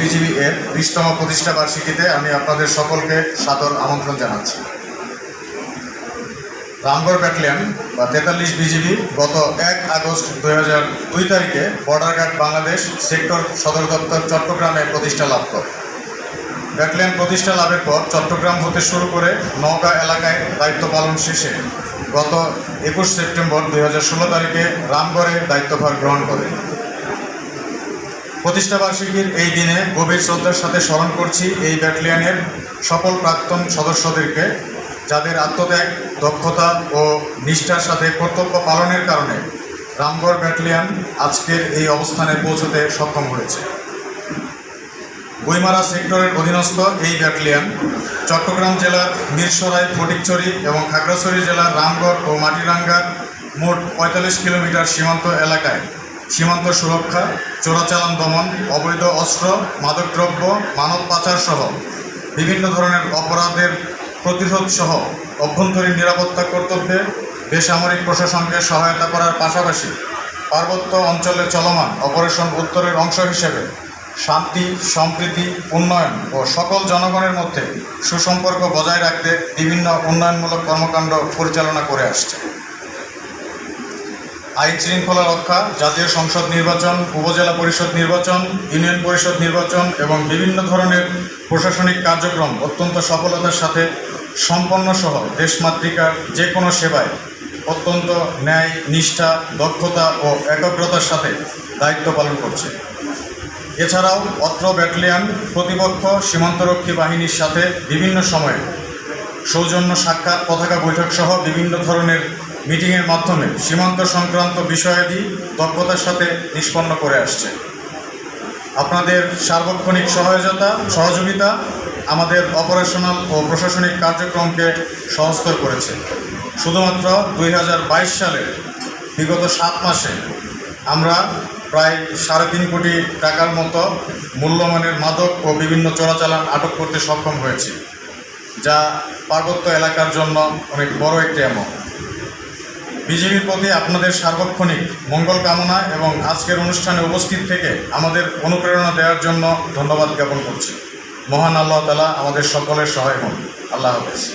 BGB এর বিশতম প্রতিষ্ঠা বার্ষিকীতে আমি আপনাদের সকলকে সাদর আমন্ত্রণ জানাচ্ছি। রামগড় ব্যাটালিয়ন বা তেতাল্লিশ বিজিবি গত এক আগস্ট দুই তারিখে বর্ডার বাংলাদেশ সেক্টর সদর দপ্তর চট্টগ্রামে প্রতিষ্ঠা লাভ করে। ব্যাটালিয়ন প্রতিষ্ঠা লাভের পর চট্টগ্রাম হতে শুরু করে নওগাঁ এলাকায় দায়িত্ব পালন শেষে গত একুশ সেপ্টেম্বর দুই হাজার ষোলো তারিখে রামগড়ে দায়িত্বভার গ্রহণ করে। প্রতিষ্ঠা বার্ষিকীর এই দিনে গভীর শ্রদ্ধার সাথে স্মরণ করছি এই ব্যাটালিয়নের সকল প্রাক্তন সদস্যদেরকে, যাদের আত্মত্যাগ, দক্ষতা ও নিষ্ঠার সাথে কর্তব্য পালনের কারণে রামগড় ব্যাটালিয়ন আজকের এই অবস্থানে পৌঁছতে সক্ষম হয়েছে। বইমারা সেক্টরের অধীনস্থ এই ব্যাটালিয়ন চট্টগ্রাম জেলার মিরসরাই, ফটিকছড়ি এবং খাগড়াছড়ি জেলার রামগড় ও মাটিরাঙ্গার মোট পঁয়তাল্লিশ কিলোমিটার সীমান্ত এলাকায় সীমান্ত সুরক্ষা, চোরাচালান দমন, অবৈধ অস্ত্র, মাদকদ্রব্য, মানব পাচার সহ বিভিন্ন ধরনের অপরাধের প্রতিরোধ সহ অভ্যন্তরীণ নিরাপত্তা কর্তব্যে বেসামরিক প্রশাসনকে সহায়তা করার পাশাপাশি পার্বত্য অঞ্চলে চলমান অপারেশন উত্তরের অংশ হিসেবে শান্তি, সম্প্রীতি, উন্নয়ন ও সকল জনগণের মধ্যে সুসম্পর্ক বজায় রাখতে বিভিন্ন উন্নয়নমূলক কর্মকাণ্ড পরিচালনা করে আসছে। আইন শৃঙ্খলা রক্ষা, জাতীয় সংসদ নির্বাচন, উপজেলা পরিষদ নির্বাচন, ইউনিয়ন পরিষদ নির্বাচন এবং বিভিন্ন ধরনের প্রশাসনিক কার্যক্রম অত্যন্ত সফলতার সাথে সম্পন্ন সহ দেশমাতৃকার যে কোনো সেবায় অত্যন্ত ন্যায়, নিষ্ঠা, দক্ষতা ও একাগ্রতার সাথে দায়িত্ব পালন করছে। এছাড়াও অত্র ব্যাটালিয়ন প্রতিপক্ষ সীমান্তরক্ষী বাহিনীর সাথে বিভিন্ন সময়ে সৌজন্য সাক্ষাৎ পতাকা বৈঠক সহ বিভিন্ন ধরনের মিটিংয়ের মাধ্যমে সীমান্ত সংক্রান্ত বিষয়াদি দক্ষতার সাথে নিষ্পন্ন করে আসছে। আপনাদের সার্বক্ষণিক সহায়তা, সহযোগিতা আমাদের অপারেশনাল ও প্রশাসনিক কার্যক্রমকে সহজতর করেছে। শুধুমাত্র দুই সালের বিগত সাত মাসে আমরা প্রায় সাড়ে তিন কোটি টাকার মতো মূল্যমানের মাদক ও বিভিন্ন চোরাচালান আটক করতে সক্ষম হয়েছি, যা পার্বত্য এলাকার জন্য অনেক বড় একটি অ্যামাউন্ট বিজেপির প্রতি আপনাদের সার্বক্ষণিক মঙ্গল কামনা এবং আজকের অনুষ্ঠানে উপস্থিত থেকে আমাদের অনুপ্রেরণা দেওয়ার জন্য ধন্যবাদ জ্ঞাপন করছি। মহান আল্লাহ তালা আমাদের সকলের সহায় হন আল্লাহ হাফেজ।